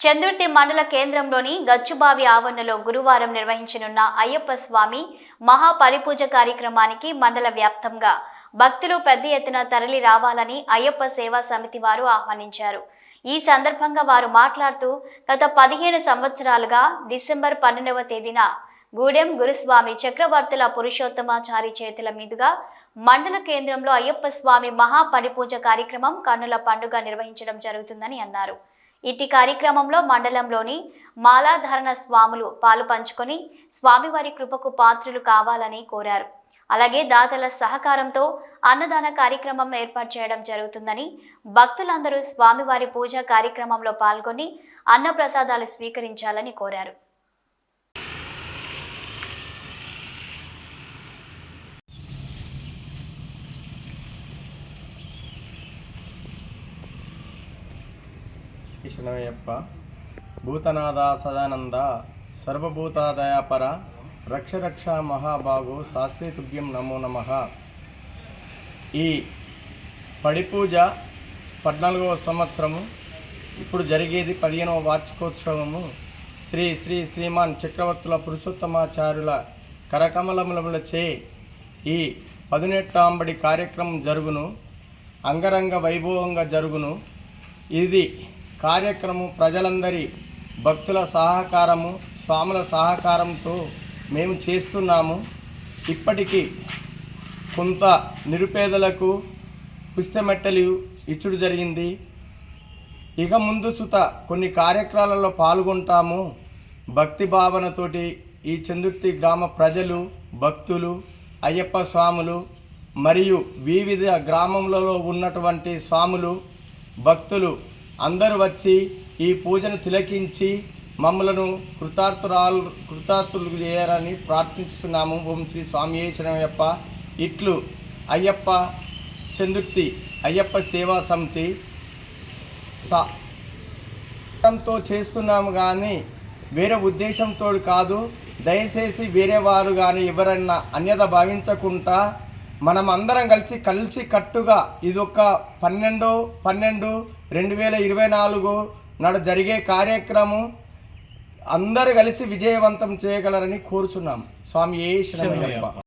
చందుర్తి మండల కేంద్రంలోని గచ్చుబావి ఆవరణలో గురువారం నిర్వహించనున్న అయ్యప్ప స్వామి మహా పరిపూజ కార్యక్రమానికి మండల వ్యాప్తంగా భక్తులు పెద్ద ఎత్తున తరలి రావాలని అయ్యప్ప సేవా సమితి వారు ఆహ్వానించారు. ఈ సందర్భంగా వారు మాట్లాడుతూ గత పదిహేను సంవత్సరాలుగా డిసెంబర్ పన్నెండవ తేదీన గూడెం గురుస్వామి చక్రవర్తుల పురుషోత్తమాచారి చేతుల మీదుగా మండల కేంద్రంలో అయ్యప్ప స్వామి మహా పరిపూజ కార్యక్రమం కన్నుల పండుగ నిర్వహించడం జరుగుతుందని అన్నారు. ఇట్టి కార్యక్రమంలో మండలంలోని మాలాధారణ స్వాములు పాలు పంచుకొని స్వామివారి కృపకు పాత్రులు కావాలని కోరారు. అలాగే దాతల సహకారంతో అన్నదాన కార్యక్రమం ఏర్పాటు చేయడం జరుగుతుందని భక్తులందరూ స్వామివారి పూజా కార్యక్రమంలో పాల్గొని అన్నప్రసాదాలు స్వీకరించాలని కోరారు. కృష్ణయ్యప్ప భూతనాథ సదానంద సర్వభూతాదయాపర రక్షరక్ష మహాభాగు శాస్త్రీతుభ్యం శాస్త్రీ తుభ్యం నమో నమ ఈ పడిపూజ పద్నాలుగవ సంవత్సరము ఇప్పుడు జరిగేది పదిహేనవ వార్షికోత్సవము శ్రీ శ్రీ శ్రీమాన్ చక్రవర్తుల పురుషోత్తమాచార్యుల కరకమలములములచే ఈ పదినెట్టాంబడి కార్యక్రమం జరుగును అంగరంగ వైభవంగా జరుగును ఇది కార్యక్రమం ప్రజలందరి భక్తుల సహకారము స్వాముల సహకారంతో మేము చేస్తున్నాము. ఇప్పటికీ కొంత నిరుపేదలకు పుస్తమెట్టలు ఇచ్చుడు జరిగింది. ఇక ముందు సుత కొన్ని కార్యక్రమాలలో పాల్గొంటాము. భక్తి భావనతోటి ఈ చందుర్తి గ్రామ ప్రజలు భక్తులు అయ్యప్ప స్వాములు మరియు వివిధ గ్రామంలో ఉన్నటువంటి స్వాములు భక్తులు అందరూ వచ్చి ఈ పూజను తిలకించి మమ్మలను కృతార్థురాలు కృతార్థులు చేయాలని ప్రార్థిస్తున్నాము. ఓం శ్రీ స్వామి శరణయ్యప్ప ఇట్లు అయ్యప్ప చందుర్తి అయ్యప్ప సేవా సమితి సా చేస్తున్నాము కానీ వేరే ఉద్దేశంతో కాదు. దయచేసి వేరే వారు కానీ ఎవరన్నా అన్యత భావించకుండా మనం అందరం కలిసి కలిసి కట్టుగా ఇది ఒక పన్నెండు పన్నెండు రెండు వేల ఇరవై నాలుగు నాడు జరిగే కార్యక్రమం అందరు కలిసి విజయవంతం చేయగలరని కోరుచున్నాం. స్వామి ఏ